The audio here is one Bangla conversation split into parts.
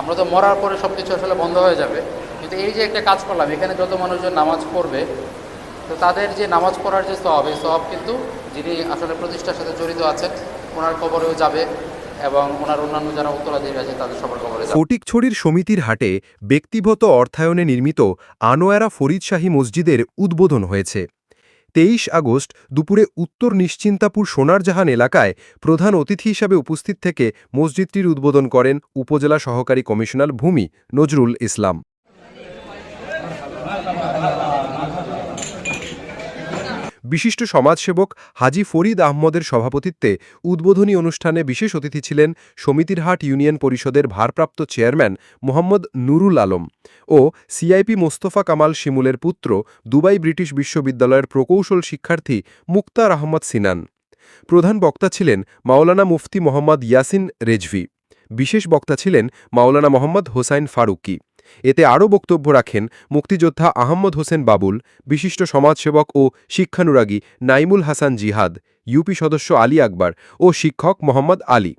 আমরা তো মরার পরে সব কিছু আসলে বন্ধ হয়ে যাবে। কিন্তু এই যে একটা কাজ করলাম, এখানে যত মানুষজন নামাজ পড়বে, তো তাদের যে নামাজ পড়ার যে সব এই সব কিন্তু যিনি আসলে প্রতিষ্ঠার সাথে জড়িত আছেন, ওনার কবরেও যাবে এবং ওনার অন্যান্য যারা উত্তরাধিকারী আছে, তাদের সবার কবরে ফটিকছড়ির সমিতির হাটে ব্যক্তিগত অর্থায়নে নির্মিত আনোয়ারা ফরিদশাহী মসজিদের উদ্বোধন হয়েছে। তেইশ আগস্ট দুপুরে উত্তর নিশ্চিন্তাপুর সোনারজাহান এলাকায় প্রধান অতিথি হিসাবে উপস্থিত থেকে মসজিদটির উদ্বোধন করেন উপজেলা সহকারী কমিশনার ভূমি নজরুল ইসলাম। বিশিষ্ট সমাজসেবক হাজি ফরিদ আহমদের সভাপতিত্বে উদ্বোধনী অনুষ্ঠানে বিশেষ অতিথি ছিলেন সমিতিরহাট ইউনিয়ন পরিষদের ভারপ্রাপ্ত চেয়ারম্যান মোহাম্মদ নুরুল আলম ও সিআইপি মোস্তফা কামাল শিমুলের পুত্র দুবাই ব্রিটিশ বিশ্ববিদ্যালয়ের প্রকৌশল শিক্ষার্থী মুক্তার আহমদ সিনান। প্রধান বক্তা ছিলেন মাওলানা মুফতি মোহাম্মদ ইয়াসিন রেজভি। বিশেষ বক্তা ছিলেন মাওলানা মোহাম্মদ হোসাইন ফারুকি। এতে আরও বক্তব্য রাখেন মুক্তিযোদ্ধা আহম্মদ হোসেন বাবুল, বিশিষ্ট সমাজসেবক ও শিক্ষানুরাগী নাইমুল হাসান জিহাদ, ইউপি সদস্য আলী আকবর ও শিক্ষক মোহাম্মদ আলী।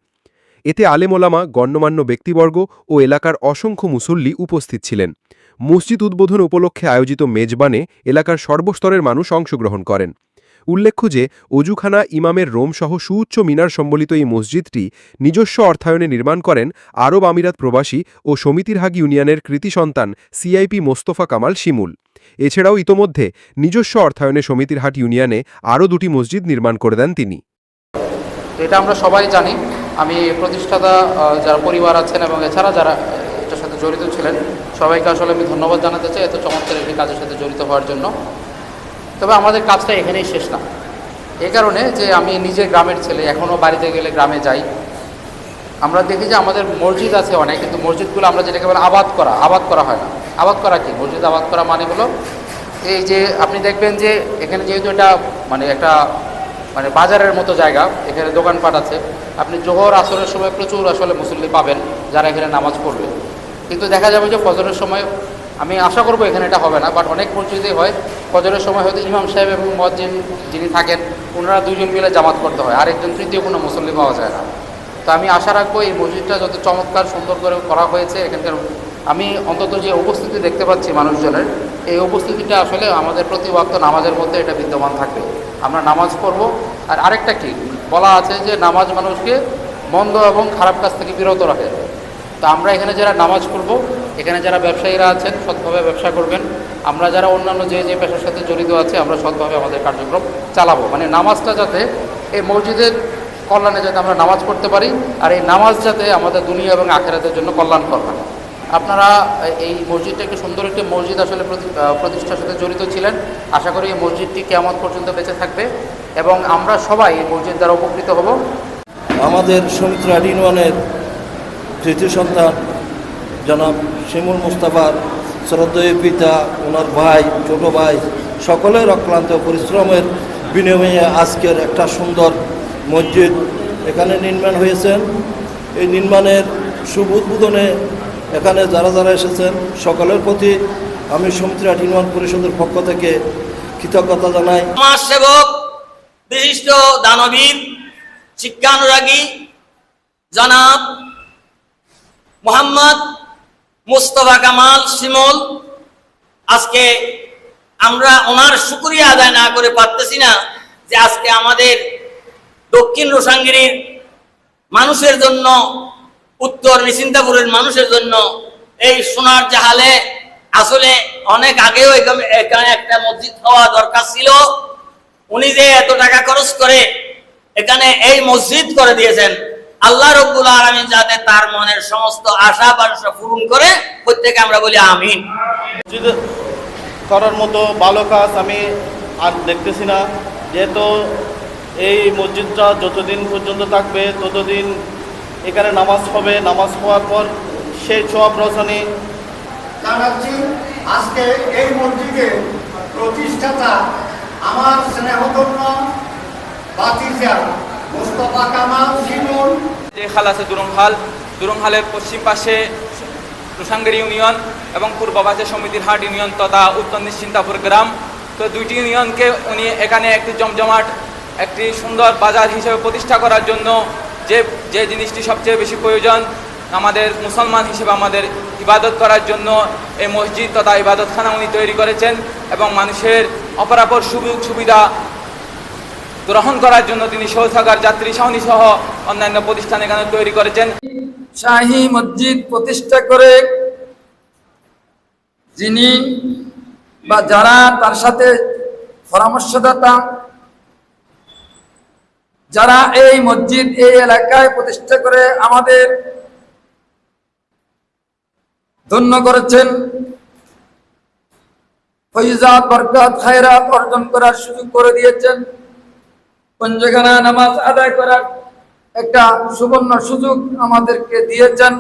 এতে আলেমোলামা গণ্যমান্য ব্যক্তিবর্গ ও এলাকার অসংখ্য মুসল্লি উপস্থিত ছিলেন। মসজিদ উদ্বোধন উপলক্ষে আয়োজিত মেজবানে এলাকার সর্বস্তরের মানুষ অংশগ্রহণ করেন। উল্লেখ্য যে অজুখানা ইমামের রোমসহ সুউচ্চ মিনার সম্বলিত এই মসজিদটি নিজস্ব অর্থায়নে নির্মাণ করেন আরব আমিরাত প্রবাসী ও সমিতিরহাগ ইউনিয়নের কৃতি সন্তান সিআইপি মোস্তফা কামাল শিমুল। এছাড়াও ইতোমধ্যে নিজস্ব অর্থায়নে সমিতিরহাট ইউনিয়নে আরও দুটি মসজিদ নির্মাণ করে দেন তিনি। এটা আমরা সবাই জানি। আমি প্রতিষ্ঠাতা যারা পরিবার আছেন এবং এছাড়া যারা এটার সাথে জড়িত ছিলেন, সবাইকে আসলে আমি ধন্যবাদ জানাতে চাই এত চমৎকার একটি কাজের সাথে জড়িত হওয়ার জন্য। তবে আমাদের কাজটা এখানেই শেষ না। এই কারণে যে আমি নিজে গ্রামের ছেলে, এখনও বাড়িতে গেলে গ্রামে যাই। আমরা দেখি যে আমাদের মসজিদ আছে অনেক, কিন্তু মসজিদগুলো আমরা যেটাকে বলে আবাদ করা আবাদ করা হয় না। আবাদ করা কি? মসজিদ আবাদ করা মানে হলো এই যে আপনি দেখবেন যে এখানে যেহেতু এটা মানে একটা মানে বাজারের মতো জায়গা, এখানে দোকানপাট আছে। আপনি জোহর আসরের সময় প্রচুর আসলে মুসল্লি পাবেন যারা এখানে নামাজ পড়বে। কিন্তু দেখা যাবে যে ফজরের সময় আমি আশা করব এখানে এটা হবে না বাট অনেক মসজিদে হয় ফজরের সময় হয়তো ইমাম সাহেব এবং মসজিদ যিনি থাকেন ওনারা দুজন মিলে জামাত করতে হয়। আরেকজন তৃতীয় কোনো মুসল্লি পাওয়া যায় না। তো আমি আশা রাখব এই মসজিদটা যত চমৎকার, সুন্দর করে করা হয়েছে, এখানকার আমি অন্তত যে উপস্থিতি দেখতে পাচ্ছি মানুষজনের, এই উপস্থিতিটা আসলে আমাদের প্রতি নামাজের মধ্যে এটা বিদ্যমান থাকবে। আমরা নামাজ পড়ব। আর আরেকটা কি? বলা আছে যে নামাজ মানুষকে মন্দ এবং খারাপ কাজ থেকে বিরত রাখে। তো আমরা এখানে যারা নামাজ পড়ব এখানে যারা ব্যবসায়ীরা আছেন, সৎভাবে ব্যবসা করবেন। আমরা যারা অন্যান্য যে যে পেশার সাথে জড়িত আছে, আমরা সৎভাবে আমাদের কার্যক্রম চালাবো। মানে নামাজটা যাতে এই মসজিদের কল্যাণে যাতে আমরা নামাজ পড়তে পারি, আর এই নামাজ যাতে আমাদের দুনিয়া এবং আখেরাতের জন্য কল্যাণকর হয়। আপনারা এই মসজিদটা একটি সুন্দর একটি মসজিদ আসলে প্রতি- প্রতিষ্ঠার সাথে জড়িত ছিলেন। আশা করি এই মসজিদটি কেমন পর্যন্ত বেঁচে থাকবে এবং আমরা সবাই এই মসজিদ দ্বারা উপকৃত হব। আমাদের সমিত্রা ইউনিয়নের তৃতীয় সন্তান জনাব শিমুল মুস্তাফার শ্রদ্ধেয় পিতা, ওনার ভাই, ছোট ভাই, সকলের অক্লান্ত পরিশ্রমের বিনিময়ে আজকের একটা সুন্দর মসজিদ এখানে নির্মাণ হয়েছেন। এই নির্মাণের শুভ উদ্বোধনে এখানে যারা যারা এসেছেন, সকলের প্রতি আমি সমিত্রা নির্মাণ পরিষদের পক্ষ থেকে কৃতজ্ঞতা জানাই। সমাজ সেবক বিশিষ্ট দানবীর, শিক্ষানুরাগী জনাব মোহাম্মদ মুস্তফা কামাল শিমল, আজকে আমরা ওনার শুক্রিয়া আদায় না করে পারতেছি না যে আজকে আমাদের দক্ষিণ রোসাঙ্গিরির মানুষের জন্য, উত্তর নিচিন্তাপুরের মানুষের জন্য এই সোনার জাহালে আসলে অনেক আগেও এখানে একটা মসজিদ হওয়া দরকার ছিল। উনি যে এত টাকা খরচ করে এখানে এই মসজিদ করে দিয়েছেন আল্লাহ রব্বুল আলমিন যাতে তার মনের সমস্ত আশা বাসা পূরণ করে প্রত্যেকে আমরা বলি আমিন। করার মতো ভালো কাজ আমি আর দেখতেছি না। যেহেতু এই মসজিদটা যতদিন পর্যন্ত থাকবে ততদিন এখানে নামাজ হবে। নামাজ হওয়ার পর সেই ছোয়া প্রশানি জানাচ্ছি আজকে এই মসজিদের প্রতিষ্ঠাতা আমার স্নেহধন্য বাতিজা মোস্তফা কামাল যে খাল আছে দুরংহাল দুরংহালের পশ্চিম পাশে রুসাঙ্গের ইউনিয়ন এবং পূর্ব পাশে সমিতির হাট ইউনিয়ন তথা উত্তর নিশ্চিন্তাপুর গ্রাম। তো দুইটি ইউনিয়নকে উনি এখানে একটি জমজমাট, একটি সুন্দর বাজার হিসেবে প্রতিষ্ঠা করার জন্য যে যে জিনিসটি সবচেয়ে বেশি প্রয়োজন, আমাদের মুসলমান হিসেবে আমাদের ইবাদত করার জন্য এই মসজিদ তথা ইবাদতখানা উনি তৈরি করেছেন এবং মানুষের অপরাপর সুযোগ সুবিধা গ্রহণ করার জন্য তিনি শৌচাগার যাত্রী ছাউনি সহ অন্যান্য প্রতিষ্ঠান এখানে তৈরি করেছেন। শাহী মসজিদ প্রতিষ্ঠা করে যিনি বা যারা তার সাথে পরামর্শদাতা, যারা এই মসজিদ এই এলাকায় প্রতিষ্ঠা করে আমাদের ধন্য করেছেন, ফৈজাত বরকত খায়রাত অর্জন করার সুযোগ করে দিয়েছেন। পঞ্চগানা নামাজ আদায় করার একটা সুবর্ণ সুযোগ আমাদেরকে দিয়েছেন